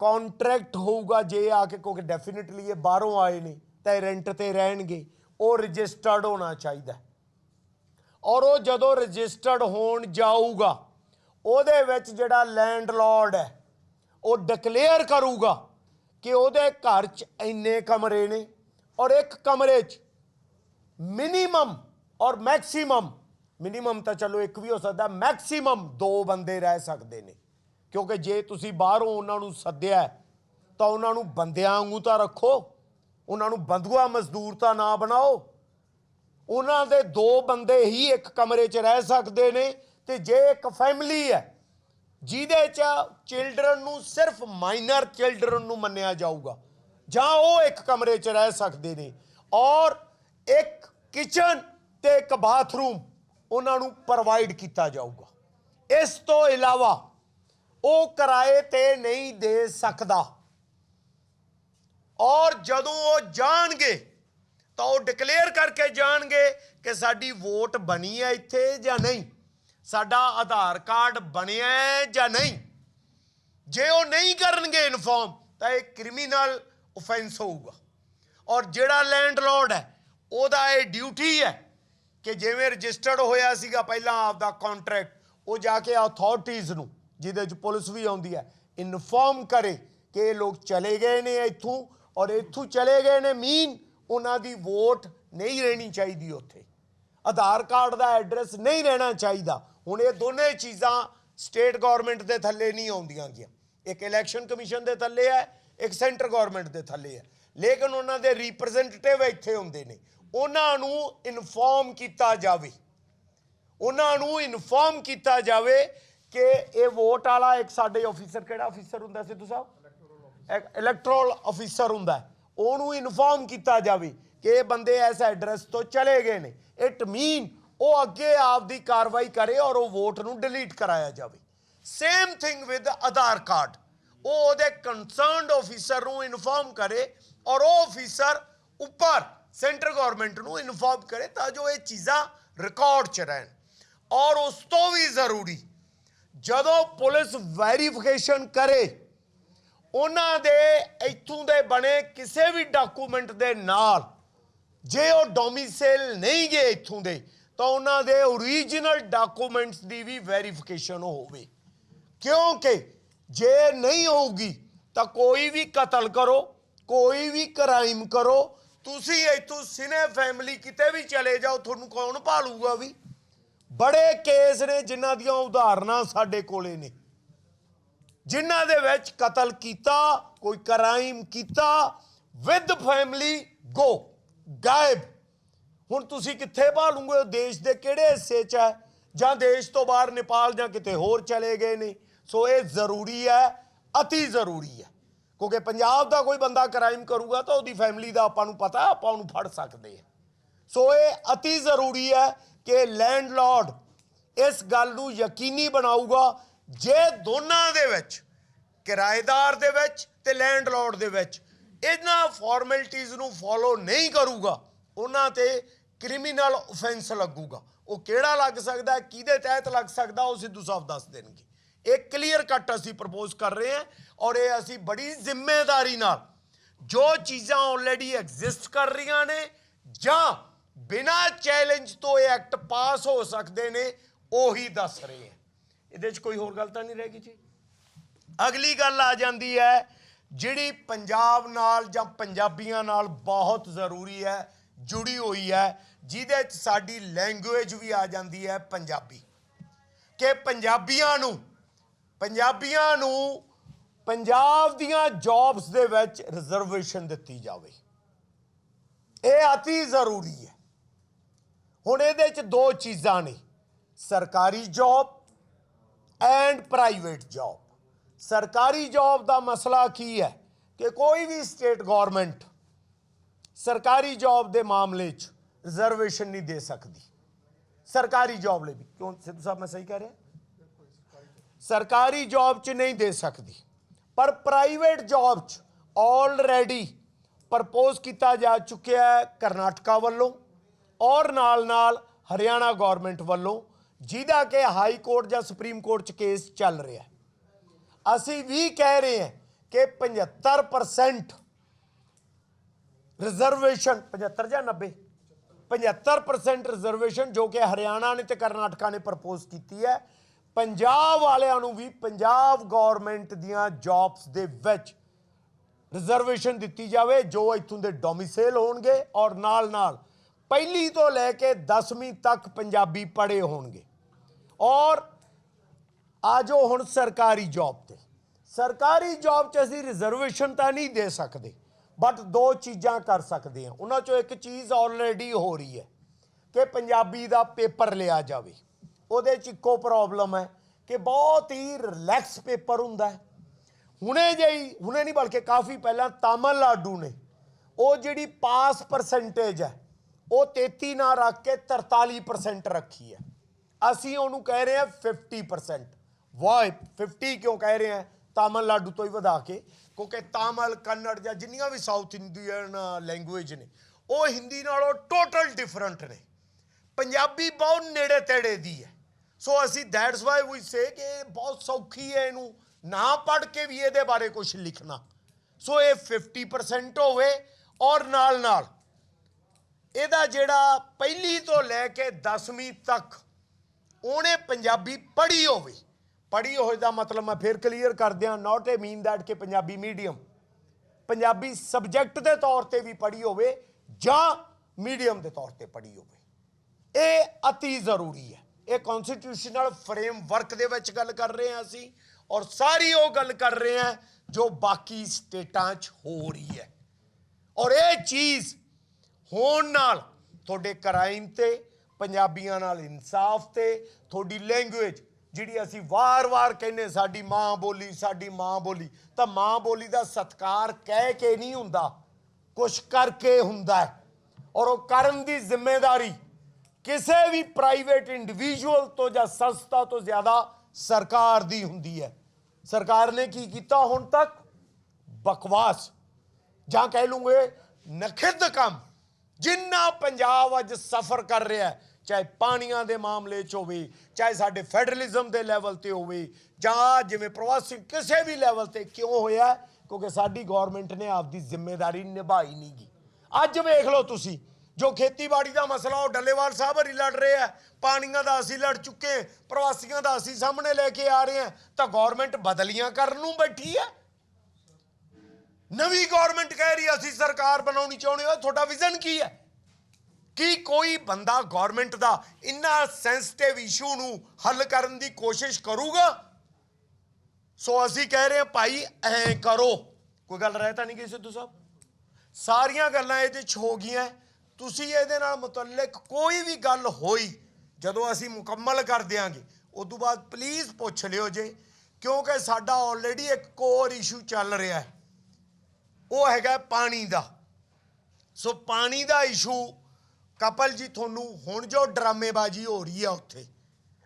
ਕੰਟਰੈਕਟ ਹੋਊਗਾ, ਜੇ ਆ ਕੇ ਕਿਉਂਕਿ ਡੈਫੀਨਿਟਲੀ ਇਹ ਬਾਹਰੋਂ ਆਏ ਨੇ, ਤਾਂ ਇਹ ਰੈਂਟ ਤੇ ਰਹਿਣਗੇ, ਉਹ ਰਜਿਸਟਰਡ ਹੋਣਾ ਚਾਹੀਦਾ। ਔਰ ਉਹ ਜਦੋਂ ਰਜਿਸਟਰਡ ਹੋਣ ਜਾਊਗਾ, ਉਹਦੇ ਵਿੱਚ ਜਿਹੜਾ ਲੈਂਡਲੌਰਡ ਹੈ, ਉਹ ਡਿਕਲੇਅਰ ਕਰੂਗਾ ਕਿ ਉਹਦੇ ਘਰ 'ਚ ਇੰਨੇ ਕਮਰੇ ਨੇ ਔਰ ਇੱਕ ਕਮਰੇ 'ਚ ਮਿਨੀਮਮ ਔਰ ਮੈਕਸਿਮਮ, ਮਿਨੀਮਮ ਤਾਂ ਚਲੋ ਇੱਕ ਵੀ ਹੋ ਸਕਦਾ, ਮੈਕਸਿਮਮ ਦੋ ਬੰਦੇ ਰਹਿ ਸਕਦੇ ਨੇ। ਕਿਉਂਕਿ ਜੇ ਤੁਸੀਂ ਬਾਹਰੋਂ ਉਹਨਾਂ ਨੂੰ ਸੱਦਿਆ, ਤਾਂ ਉਹਨਾਂ ਨੂੰ ਬੰਦਿਆਂ ਵਾਂਗੂ ਤਾਂ ਰੱਖੋ, ਉਹਨਾਂ ਨੂੰ ਬੰਦੂਆ ਮਜ਼ਦੂਰ ਤਾਂ ਨਾ ਬਣਾਓ। ਉਹਨਾਂ ਦੇ ਦੋ ਬੰਦੇ ਹੀ ਇੱਕ ਕਮਰੇ 'ਚ ਰਹਿ ਸਕਦੇ ਨੇ ਤੇ ਜੇ ਇੱਕ ਫੈਮਿਲੀ ਹੈ, ਜਿਹਦੇ 'ਚ ਚਿਲਡਰਨ ਨੂੰ ਸਿਰਫ ਮਾਈਨਰ ਚਿਲਡਰਨ ਨੂੰ ਮੰਨਿਆ ਜਾਊਗਾ, ਜਾਂ ਉਹ ਇੱਕ ਕਮਰੇ 'ਚ ਰਹਿ ਸਕਦੇ ਨੇ, ਔਰ ਇੱਕ ਕਿਚਨ ਤੇ ਇੱਕ ਬਾਥਰੂਮ ਉਹਨਾਂ ਨੂੰ ਪ੍ਰੋਵਾਈਡ ਕੀਤਾ ਜਾਊਗਾ। ਇਸ ਤੋਂ ਇਲਾਵਾ ਉਹ ਕਿਰਾਏ ਤੇ ਨਹੀਂ ਦੇ ਸਕਦਾ। ਔਰ ਜਦੋਂ ਉਹ ਜਾਣਗੇ ਤਾਂ ਉਹ ਡਿਕਲੇਅਰ ਕਰਕੇ ਜਾਣਗੇ ਕਿ ਸਾਡੀ ਵੋਟ ਬਣੀ ਹੈ ਇੱਥੇ ਜਾਂ ਨਹੀਂ। ਸਾਡਾ ਆਧਾਰ ਕਾਰਡ ਬਣਿਆ ਹੈ ਜਾਂ ਨਹੀਂ। ਜੇ ਉਹ ਨਹੀਂ ਕਰਨਗੇ ਇਨਫੋਰਮ ਤਾਂ ਇਹ ਕ੍ਰਿਮੀਨਲ ਆਫੈਂਸ ਹੋਊਗਾ। ਔਰ ਜਿਹੜਾ ਲੈਂਡਲੋਰਡ ਹੈ, ਉਹਦਾ ਇਹ ਡਿਊਟੀ ਹੈ ਕਿ ਜਿਵੇਂ ਰਜਿਸਟਰਡ ਹੋਇਆ ਸੀਗਾ ਪਹਿਲਾਂ ਆਪਦਾ ਕੰਟਰੈਕਟ ਉਹ ਜਾ ਕੇ ਅਥਾਰਟੀਆਂ ਨੂੰ, ਜਿਹਦੇ ਚ ਪੁਲਿਸ ਵੀ ਆਉਂਦੀ ਹੈ ਇਨਫੋਰਮ ਕਰੇ ਕਿ ਇਹ ਲੋਕ ਚਲੇ ਗਏ ਨੇ ਇੱਥੋਂ, ਔਰ ਇੱਥੋਂ ਚਲੇ ਗਏ ਨੇ ਮੀਨ ਉਹਨਾਂ ਦੀ ਵੋਟ ਨਹੀਂ ਰਹਿਣੀ ਚਾਹੀਦੀ ਉੱਥੇ। ਆਧਾਰ ਕਾਰਡ ਦਾ ਐਡਰੈਸ ਨਹੀਂ ਰਹਿਣਾ ਚਾਹੀਦਾ। ਹੁਣ ਇਹ ਦੋਨੇ ਚੀਜ਼ਾਂ ਸਟੇਟ ਗਵਰਨਮੈਂਟ ਦੇ ਥੱਲੇ ਨਹੀਂ ਆਉਂਦੀਆਂ ਗੀਆਂ। ਇੱਕ ਇਲੈਕਸ਼ਨ ਕਮਿਸ਼ਨ ਦੇ ਥੱਲੇ ਹੈ ਇੱਕ ਸੈਂਟਰ ਗਵਰਨਮੈਂਟ ਦੇ ਥੱਲੇ ਹੈ। ਲੇਕਿਨ ਉਹਨਾਂ ਦੇ ਰਿਪਰੈਜ਼ੈਂਟੇਟਿਵ ਇੱਥੇ ਹੁੰਦੇ ਨੇ। ਉਹਨਾਂ ਨੂੰ ਇਨਫੋਰਮ ਕੀਤਾ ਜਾਵੇ। ਉਹਨਾਂ ਨੂੰ ਇਨਫੋਰਮ ਕੀਤਾ ਜਾਵੇ ਕਿ ਇਹ ਵੋਟ ਵਾਲਾ ਇੱਕ ਸਾਡੇ ਆਫੀਸਰ ਕਿਹੜਾ ਆਫੀਸਰ ਹੁੰਦਾ ਸਿੱਧੂ ਸਾਹਿਬ? ਇਲੈਕਟਰਲ ਆਫੀਸਰ ਹੁੰਦਾ। ਉਹਨੂੰ ਇਨਫੋਰਮ ਕੀਤਾ ਜਾਵੇ ਕਿ ਇਹ ਬੰਦੇ ਇਸ ਐਡਰੈਸ ਤੋਂ ਚਲੇ ਗਏ ਨੇ। ਇਟ ਮੀਨ ਉਹ ਅੱਗੇ ਆਪਦੀ ਕਾਰਵਾਈ ਕਰੇ ਔਰ ਉਹ ਵੋਟ ਨੂੰ ਡਿਲੀਟ ਕਰਾਇਆ ਜਾਵੇ। Same thing with Aadhaar card ਉਹ ਉਹਦੇ ਕੰਸਰਨਡ ਆਫੀਸਰ ਨੂੰ ਇਨਫੋਰਮ ਕਰੇ ਔਰ ਉਹ ਆਫੀਸਰ ਉੱਪਰ ਸੈਂਟਰ ਗਵਰਨਮੈਂਟ ਨੂੰ ਇਨਫੋਰਮ ਕਰੇ ਤਾਂ ਜੋ ਇਹ ਚੀਜ਼ਾਂ ਰਿਕਾਰਡ 'ਚ ਰਹਿਣ। ਔਰ ਉਸ ਤੋਂ ਵੀ ਜ਼ਰੂਰੀ, ਜਦੋਂ ਪੁਲਿਸ ਵੈਰੀਫਿਕੇਸ਼ਨ ਕਰੇ ਉਹਨਾਂ ਦੇ ਇੱਥੋਂ ਦੇ ਬਣੇ ਕਿਸੇ ਵੀ ਡਾਕੂਮੈਂਟ ਦੇ ਨਾਲ ਜੇ ਉਹ ਡੋਮਿਸਾਈਲ ਨਹੀਂ ਗਏ ਇੱਥੋਂ ਦੇ, ਤਾਂ ਉਹਨਾਂ ਦੇ ਓਰੀਜਨਲ ਡਾਕੂਮੈਂਟਸ ਦੀ ਵੀ ਵੈਰੀਫਿਕੇਸ਼ਨ ਹੋਵੇ। ਕਿਉਂਕਿ ਜੇ ਨਹੀਂ ਹੋਊਗੀ, ਤਾਂ ਕੋਈ ਵੀ ਕਤਲ ਕਰੋ, ਕੋਈ ਵੀ ਕ੍ਰਾਈਮ ਕਰੋ, ਤੁਸੀਂ ਇੱਥੋਂ ਸਿਨੇ ਫੈਮਿਲੀ ਕਿਤੇ ਵੀ ਚਲੇ ਜਾਓ, ਤੁਹਾਨੂੰ ਕੌਣ ਭਾਲੂਗਾ ਵੀ? ਬੜੇ ਕੇਸ ਨੇ ਜਿਨ੍ਹਾਂ ਦੀਆਂ ਉਦਾਹਰਨਾਂ ਸਾਡੇ ਕੋਲੇ ਨੇ। ਜਿਨ੍ਹਾਂ ਦੇ ਵਿੱਚ ਕਤਲ ਕੀਤਾ, ਕੋਈ ਕ੍ਰਾਈਮ ਕੀਤਾ ਵਿਦ ਫੈਮਿਲੀ ਗੋ ਗਾਇਬ। ਹੁਣ ਤੁਸੀਂ ਕਿੱਥੇ ਭਾਲੂਗੇ? ਉਹ ਦੇਸ਼ ਦੇ ਕਿਹੜੇ ਹਿੱਸੇ 'ਚ ਹੈ? ਜਾਂ ਦੇਸ਼ ਤੋਂ ਬਾਹਰ ਨੇਪਾਲ ਜਾਂ ਕਿਤੇ ਹੋਰ ਚਲੇ ਗਏ ਨੇ? ਸੋ ਇਹ ਜ਼ਰੂਰੀ ਹੈ, ਅਤੀ ਜ਼ਰੂਰੀ ਹੈ। ਕਿਉਂਕਿ ਪੰਜਾਬ ਦਾ ਕੋਈ ਬੰਦਾ ਕ੍ਰਾਈਮ ਕਰੂਗਾ ਤਾਂ ਉਹਦੀ ਫੈਮਿਲੀ ਦਾ ਆਪਾਂ ਨੂੰ ਪਤਾ, ਆਪਾਂ ਉਹਨੂੰ ਫੜ ਸਕਦੇ ਹਾਂ। ਸੋ ਇਹ ਅਤੀ ਜ਼ਰੂਰੀ ਹੈ ਕਿ ਲੈਂਡਲਾਰਡ ਇਸ ਗੱਲ ਨੂੰ ਯਕੀਨੀ ਬਣਾਊਗਾ ਜੇ ਦੋਨਾਂ ਦੇ ਵਿੱਚ, ਕਿਰਾਏਦਾਰ ਦੇ ਵਿੱਚ ਤੇ ਲੈਂਡਲਾਰਡ ਦੇ ਵਿੱਚ ਇਹਨਾਂ ਫਾਰਮੈਲਿਟੀਆਂ ਨੂੰ ਫੋਲੋ ਨਹੀਂ ਕਰੂਗਾ, ਉਹਨਾਂ ਤੇ ਕ੍ਰਿਮੀਨਲ ਆਫੈਂਸ ਲੱਗੂਗਾ। ਉਹ ਕਿਹੜਾ ਲੱਗ ਸਕਦਾ ਕਿਹਦੇ ਤਹਿਤ ਲੱਗ ਸਕਦਾ? ਉਹ ਸਿੱਧੂ ਸਾਹਿਬ ਦੱਸ ਦੇਣਗੇ। ਇਹ ਕਲੀਅਰ ਕੱਟ ਅਸੀਂ ਪ੍ਰਪੋਜ਼ ਕਰ ਰਹੇ ਹਾਂ ਔਰ ਇਹ ਅਸੀਂ ਬੜੀ ਜ਼ਿੰਮੇਵਾਰੀ ਨਾਲ ਜੋ ਚੀਜ਼ਾਂ ਆਲਰੇਡੀ ਐਗਜ਼ਿਸਟ ਕਰ ਰਹੀਆਂ ਨੇ ਜਾਂ ਬਿਨਾਂ ਚੈਲੰਜ ਤੋਂ ਇਹ ਐਕਟ ਪਾਸ ਹੋ ਸਕਦੇ ਨੇ, ਉਹੀ ਦੱਸ ਰਹੇ ਹਾਂ। ਇਹਦੇ 'ਚ ਕੋਈ ਹੋਰ ਗੱਲ ਤਾਂ ਨਹੀਂ ਰਹਿ ਗਈ ਜੀ? ਅਗਲੀ ਗੱਲ ਆ ਜਾਂਦੀ ਹੈ, ਜਿਹੜੀ ਪੰਜਾਬ ਨਾਲ ਜਾਂ ਪੰਜਾਬੀਆਂ ਨਾਲ ਬਹੁਤ ਜ਼ਰੂਰੀ ਹੈ, ਜੁੜੀ ਹੋਈ ਹੈ, ਜਿਹਦੇ 'ਚ ਸਾਡੀ ਲੈਂਗੁਏਜ ਵੀ ਆ ਜਾਂਦੀ ਹੈ ਪੰਜਾਬੀ। ਕਿ ਪੰਜਾਬੀਆਂ ਨੂੰ ਪੰਜਾਬੀਆਂ ਨੂੰ ਪੰਜਾਬ ਦੀਆਂ ਜੌਬਸ ਦੇ ਵਿੱਚ ਰਿਜ਼ਰਵੇਸ਼ਨ ਦਿੱਤੀ ਜਾਵੇ। ਇਹ ਅਤੀ ਜ਼ਰੂਰੀ ਹੈ। ਹੁਣ ਇਹਦੇ 'ਚ ਦੋ ਚੀਜ਼ਾਂ ਨੇ। ਸਰਕਾਰੀ ਜੌਬ ਐਂਡ ਪ੍ਰਾਈਵੇਟ ਜੌਬ। ਸਰਕਾਰੀ ਜੌਬ ਦਾ ਮਸਲਾ ਕੀ ਹੈ ਕਿ ਕੋਈ ਵੀ ਸਟੇਟ ਗਵਰਨਮੈਂਟ ਸਰਕਾਰੀ ਜੌਬ ਦੇ ਮਾਮਲੇ 'ਚ ਰਿਜ਼ਰਵੇਸ਼ਨ ਨਹੀਂ ਦੇ ਸਕਦੀ। ਸਰਕਾਰੀ ਜੌਬ ਲਈ ਵੀ। ਕਿਉਂ ਸਿੱਧੂ ਸਾਹਿਬ ਮੈਂ ਸਹੀ ਕਹਿ ਰਿਹਾ? ਸਰਕਾਰੀ ਜੌਬ 'ਚ ਨਹੀਂ ਦੇ ਸਕਦੀ। ਪਰ ਪ੍ਰਾਈਵੇਟ ਜੌਬ 'ਚ ਆਲਰੇਡੀ ਪ੍ਰਪੋਜ਼ ਕੀਤਾ ਜਾ ਚੁੱਕਿਆ ਹੈ ਕਰਨਾਟਕਾ ਵੱਲੋਂ ਔਰ ਨਾਲ ਨਾਲ ਹਰਿਆਣਾ ਗਵਰਨਮੈਂਟ ਵੱਲੋਂ। ਜਿਹਦਾ ਕਿ ਹਾਈ ਕੋਰਟ ਜਾਂ ਸੁਪਰੀਮ ਕੋਰਟ 'ਚ ਕੇਸ ਚੱਲ ਰਿਹਾ ਅਸੀਂ ਵੀ ਕਹਿ ਰਹੇ ਹਾਂ ਕਿ 75% ਰਿਜ਼ਰਵੇਸ਼ਨ 75 ਜਾਂ 90 75% ਰਿਜ਼ਰਵੇਸ਼ਨ ਜੋ ਕਿ ਹਰਿਆਣਾ ਨੇ ਤੇ ਕਰਨਾਟਕਾ ਨੇ ਪ੍ਰਪੋਜ਼ ਕੀਤੀ ਹੈ। ਪੰਜਾਬ ਵਾਲਿਆਂ ਨੂੰ ਵੀ ਪੰਜਾਬ ਗਵਰਨਮੈਂਟ ਦੀਆਂ ਜੌਬਸ ਦੇ ਵਿੱਚ ਰਿਜ਼ਰਵੇਸ਼ਨ ਦਿੱਤੀ ਜਾਵੇ, ਜੋ ਇੱਥੋਂ ਦੇ ਡੋਮਿਸਾਈਲ ਹੋਣਗੇ ਔਰ ਨਾਲ ਨਾਲ ਪਹਿਲੀ ਤੋਂ ਲੈ ਕੇ 10ਵੀਂ ਤੱਕ ਪੰਜਾਬੀ ਪੜ੍ਹੇ ਹੋਣਗੇ। ਔਰ ਆਜੋ ਹੁਣ ਸਰਕਾਰੀ ਜੌਬ ਤੇ। ਸਰਕਾਰੀ ਜੌਬ 'ਚ ਅਸੀਂ ਰਿਜ਼ਰਵੇਸ਼ਨ ਤਾਂ ਨਹੀਂ ਦੇ ਸਕਦੇ ਬਟ ਦੋ ਚੀਜ਼ਾਂ ਕਰ ਸਕਦੇ ਹਾਂ। ਉਹਨਾਂ 'ਚੋਂ ਇੱਕ ਚੀਜ਼ ਆਲਰੇਡੀ ਹੋ ਰਹੀ ਹੈ ਕਿ ਪੰਜਾਬੀ ਦਾ ਪੇਪਰ ਲਿਆ ਜਾਵੇ। ਉਹਦੇ 'ਚ ਇੱਕੋ ਪ੍ਰੋਬਲਮ ਹੈ ਕਿ ਬਹੁਤ ਹੀ ਰਿਲੈਕਸ ਪੇਪਰ ਹੁੰਦਾ ਹੈ। ਹੁਣੇ ਜਿਹੀ, ਹੁਣੇ ਨਹੀਂ ਬਲਕਿ ਕਾਫੀ ਪਹਿਲਾਂ ਤਾਮਿਲਨਾਡੂ ਨੇ, ਉਹ ਜਿਹੜੀ ਪਾਸ ਪਰਸੈਂਟੇਜ ਹੈ, ਉਹ 33 ਨਾ ਰੱਖ ਕੇ 43% ਰੱਖੀ ਹੈ। ਅਸੀਂ ਉਹਨੂੰ ਕਹਿ ਰਹੇ ਹਾਂ 50% ਵਾਈ 50 ਕਿਉਂ ਕਹਿ ਰਹੇ ਹਾਂ? ਤਾਮਿਲਨਾਡੂ ਤੋਂ ਹੀ ਵਧਾ ਕੇ, ਕਿਉਂਕਿ ਤਾਮਿਲ, ਕੰਨੜ ਜਾਂ ਜਿੰਨੀਆਂ ਵੀ ਸਾਊਥ ਇੰਡੀਅਨ ਲੈਂਗੁਏਜ ਨੇ, ਉਹ ਹਿੰਦੀ ਨਾਲੋਂ ਟੋਟਲ ਡਿਫਰੈਂਟ ਨੇ। ਪੰਜਾਬੀ ਬਹੁਤ ਨੇੜੇ ਤੇੜੇ ਦੀ ਹੈ। ਸੋ ਅਸੀਂ ਦੈਟਸ ਵਾਈ ਵੀ ਸੇ ਕਿ ਇਹ ਬਹੁਤ ਸੌਖੀ ਹੈ ਇਹਨੂੰ ਨਾ ਪੜ੍ਹ ਕੇ ਵੀ ਇਹਦੇ ਬਾਰੇ ਕੁਝ ਲਿਖਣਾ। ਸੋ ਇਹ 50% ਹੋਵੇ ਔਰ ਨਾਲ ਨਾਲ ਇਹਦਾ ਜਿਹੜਾ ਪਹਿਲੀ ਤੋਂ ਲੈ ਕੇ 10ਵੀਂ ਤੱਕ ਉਹਨੇ ਪੰਜਾਬੀ ਪੜ੍ਹੀ ਹੋਵੇ। ਪੜ੍ਹੀ ਹੋਏ ਦਾ ਮਤਲਬ ਮੈਂ ਫਿਰ ਕਲੀਅਰ ਕਰ ਦਿਆਂ ਨਾਟ ਏ ਮੀਨ ਦੈਟ ਕਿ ਪੰਜਾਬੀ ਮੀਡੀਅਮ ਪੰਜਾਬੀ ਸਬਜੈਕਟ ਦੇ ਤੌਰ ਤੇ ਵੀ ਪੜ੍ਹੀ ਹੋਵੇ ਜਾਂ ਮੀਡੀਅਮ ਦੇ ਤੌਰ ਤੇ ਪੜ੍ਹੀ ਹੋਵੇ। ਇਹ ਅਤੀ ਜ਼ਰੂਰੀ ਹੈ। ਇਹ ਕਨਸਟੀਟਿਊਸ਼ਨਲ ਫਰੇਮਵਰਕ ਦੇ ਵਿੱਚ ਗੱਲ ਕਰ ਰਹੇ ਹਾਂ ਅਸੀਂ ਔਰ ਸਾਰੀ ਉਹ ਗੱਲ ਕਰ ਰਹੇ ਹਾਂ ਜੋ ਬਾਕੀ ਸਟੇਟਾਂ 'ਚ ਹੋ ਰਹੀ ਹੈ। ਔਰ ਇਹ ਚੀਜ਼ ਹੋਣ ਨਾਲ ਤੁਹਾਡੇ ਕ੍ਰਾਈਮ ਤੇ ਪੰਜਾਬੀਆਂ ਨਾਲ ਇਨਸਾਫ ਤੇ, ਤੁਹਾਡੀ ਲੈਂਗੁਏਜ ਜਿਹੜੀ ਅਸੀਂ ਵਾਰ-ਵਾਰ ਕਹਿੰਨੇ ਸਾਡੀ ਮਾਂ ਬੋਲੀ, ਸਾਡੀ ਮਾਂ ਬੋਲੀ, ਤਾਂ ਮਾਂ ਬੋਲੀ ਦਾ ਸਤਕਾਰ ਕਹਿ ਕੇ ਨਹੀਂ ਹੁੰਦਾ। ਕੁਛ ਕਰਕੇ ਹੁੰਦਾ ਹੈ। ਔਰ ਉਹ ਕਰਨ ਦੀ ਜ਼ਿੰਮੇਵਾਰੀ ਕਿਸੇ ਵੀ ਪ੍ਰਾਈਵੇਟ ਇੰਡੀਵਿਜੂਅਲ ਤੋਂ ਜਾਂ ਸੰਸਥਾ ਤੋਂ ਜ਼ਿਆਦਾ ਸਰਕਾਰ ਦੀ ਹੁੰਦੀ ਹੈ। ਸਰਕਾਰ ਨੇ ਕੀ ਕੀਤਾ ਹੁਣ ਤੱਕ? ਬਕਵਾਸ। ਜਾਂ ਕਹਿ ਲੂੰਗੇ, ਨਖਿੱਧ ਕੰਮ। ਜਿੰਨਾ ਪੰਜਾਬ ਅੱਜ ਸਫਰ ਕਰ ਰਿਹਾ ਹੈ ਚਾਹੇ ਪਾਣੀਆਂ ਦੇ ਮਾਮਲੇ 'ਚ ਹੋਵੇ ਚਾਹੇ ਸਾਡੇ ਫੈਡਰਲਿਜ਼ਮ ਦੇ ਲੈਵਲ ਤੇ ਹੋਵੇ ਜਾਂ ਜਿਵੇਂ ਪ੍ਰਵਾਸੀ ਕਿਸੇ ਵੀ ਲੈਵਲ ਤੇ ਕਿਉਂ ਹੋਇਆ ਕਿਉਂਕਿ ਸਾਡੀ ਗਵਰਨਮੈਂਟ ਨੇ ਆਪਦੀ ਜ਼ਿੰਮੇਵਾਰੀ ਨਿਭਾਈ ਨਹੀਂ ਗੀ। ਅੱਜ ਵੇਖ ਲਓ ਤੁਸੀਂ ਜੋ ਖੇਤੀਬਾੜੀ ਦਾ ਮਸਲਾ ਉਹ ਡੱਲੇਵਾਲ ਸਾਹਿਬ ਹਰੀ ਲੜ ਰਹੇ ਆ। ਪਾਣੀਆਂ ਦਾ ਅਸੀਂ ਲੜ ਚੁੱਕੇ ਪ੍ਰਵਾਸੀਆਂ ਦਾ ਅਸੀਂ ਸਾਹਮਣੇ ਲੈ ਕੇ ਆ ਰਹੇ ਆ ਤਾਂ ਗਵਰਨਮੈਂਟ ਬਦਲੀਆਂ ਕਰਨ ਨੂੰ ਬੈਠੀ ਹੈ ਨਵੀਂ ਗਵਰਨਮੈਂਟ ਕਹਿ ਰਹੀ ਹੈ, ਅਸੀਂ ਸਰਕਾਰ ਬਣਾਉਣੀ ਚਾਹੁੰਦੇ ਹਾਂ ਤੁਹਾਡਾ ਵਿਜ਼ਨ ਕੀ ਹੈ ਕੀ ਕੋਈ ਬੰਦਾ ਗਵਰਨਮੈਂਟ ਦਾ ਇੰਨਾ ਸੈਂਸਿਟਿਵ ਇਸ਼ੂ ਨੂੰ ਹੱਲ ਕਰਨ ਦੀ ਕੋਸ਼ਿਸ਼ ਕਰੂਗਾ? ਸੋ ਅਸੀਂ ਕਹਿ ਰਹੇ ਹਾਂ, ਭਾਈ, ਐ ਕਰੋ। ਕੋਈ ਗੱਲ ਰਹਿ ਤਾਂ ਨਹੀਂ ਗਈ ਸਿੱਧੂ ਸਾਹਿਬ? ਸਾਰੀਆਂ ਗੱਲਾਂ ਇਹਦੇ ਚ ਹੋ ਗਈਆਂ। ਤੁਸੀਂ ਇਹਦੇ ਨਾਲ ਮੁਤਲਕ ਕੋਈ ਵੀ ਗੱਲ ਹੋਈ, ਜਦੋਂ ਅਸੀਂ ਮੁਕੰਮਲ ਕਰ ਦਿਆਂਗੇ ਉਸ ਤੋਂ ਬਾਅਦ ਪਲੀਜ਼ ਪੁੱਛ ਲਿਓ ਜੇ, ਕਿਉਂਕਿ ਸਾਡਾ ਆਲਰੇਡੀ ਇੱਕ ਕੋਰ ਇਸ਼ੂ ਚੱਲ ਰਿਹਾ ਹੈ। ਉਹ ਹੈਗਾ ਪਾਣੀ ਦਾ। ਸੋ ਪਾਣੀ ਦਾ ਇਸ਼ੂ ਕਪਲ ਜੀ, ਤੁਹਾਨੂੰ ਹੁਣ ਜੋ ਡਰਾਮੇਬਾਜ਼ੀ ਹੋ ਰਹੀ ਹੈ ਉੱਥੇ,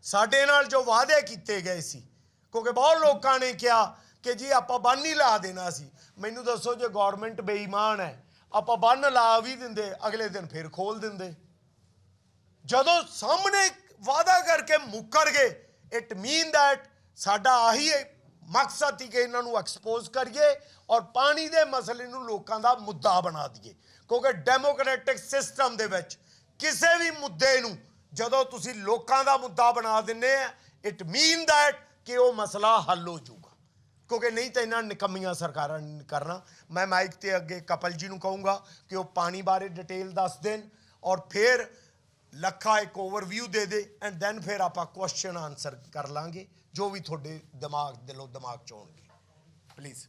ਸਾਡੇ ਨਾਲ ਜੋ ਵਾਅਦੇ ਕੀਤੇ ਗਏ ਸੀ, ਕਿਉਂਕਿ ਬਹੁਤ ਲੋਕਾਂ ਨੇ ਕਿਹਾ ਕਿ ਜੀ ਆਪਾਂ ਬੰਨ ਹੀ ਲਾ ਦੇਣਾ ਸੀ। ਮੈਨੂੰ ਦੱਸੋ ਜੇ ਗਵਰਨਮੈਂਟ ਬੇਈਮਾਨ ਹੈ, ਆਪਾਂ ਬੰਨ ਲਾ ਵੀ ਦਿੰਦੇ, ਅਗਲੇ ਦਿਨ ਫਿਰ ਖੋਲ ਦਿੰਦੇ। ਜਦੋਂ ਸਾਹਮਣੇ ਵਾਅਦਾ ਕਰਕੇ ਮੁੱਕਰ ਗਏ ਇਟ ਮੀਨ ਦੈਟ ਸਾਡਾ ਆਹੀ ਮਕਸਦ ਸੀ ਕਿ ਇਹਨਾਂ ਨੂੰ ਐਕਸਪੋਜ਼ ਕਰੀਏ ਔਰ ਪਾਣੀ ਦੇ ਮਸਲੇ ਨੂੰ ਲੋਕਾਂ ਦਾ ਮੁੱਦਾ ਬਣਾ ਦਈਏ। ਕਿਉਂਕਿ ਡੈਮੋਕ੍ਰੈਟਿਕ ਸਿਸਟਮ ਦੇ ਵਿੱਚ ਕਿਸੇ ਵੀ ਮੁੱਦੇ ਨੂੰ ਜਦੋਂ ਤੁਸੀਂ ਲੋਕਾਂ ਦਾ ਮੁੱਦਾ ਬਣਾ ਦਿੰਦੇ ਆ ਇਟ ਮੀਨ ਦੈਟ ਕਿ ਉਹ ਮਸਲਾ ਹੱਲ ਹੋ ਜਾਊਗਾ। ਕਿਉਂਕਿ ਨਹੀਂ ਤਾਂ ਇਹਨਾਂ ਨਿਕੰਮੀਆਂ ਸਰਕਾਰਾਂ ਨੇ ਕਰਨਾ। ਮੈਂ ਮਾਈਕ ਤੇ ਅੱਗੇ ਕਪਲ ਜੀ ਨੂੰ ਕਹੂੰਗਾ ਕਿ ਉਹ ਪਾਣੀ ਬਾਰੇ ਡਿਟੇਲ ਦੱਸ ਦੇਣ ਔਰ ਫਿਰ ਲੱਖਾ ਇੱਕ ਓਵਰਵਿਊ ਦੇ ਦੇ ਐਂਡ ਦੈਨ ਫਿਰ ਆਪਾਂ ਕੁਐਸਚਨ ਆਨਸਰ ਕਰ ਲਾਂਗੇ, ਜੋ ਵੀ ਤੁਹਾਡੇ ਦਿਮਾਗ ਦਿਲੋਂ ਦਿਮਾਗ ਚ ਆਉਣਗੇ। ਪਲੀਜ਼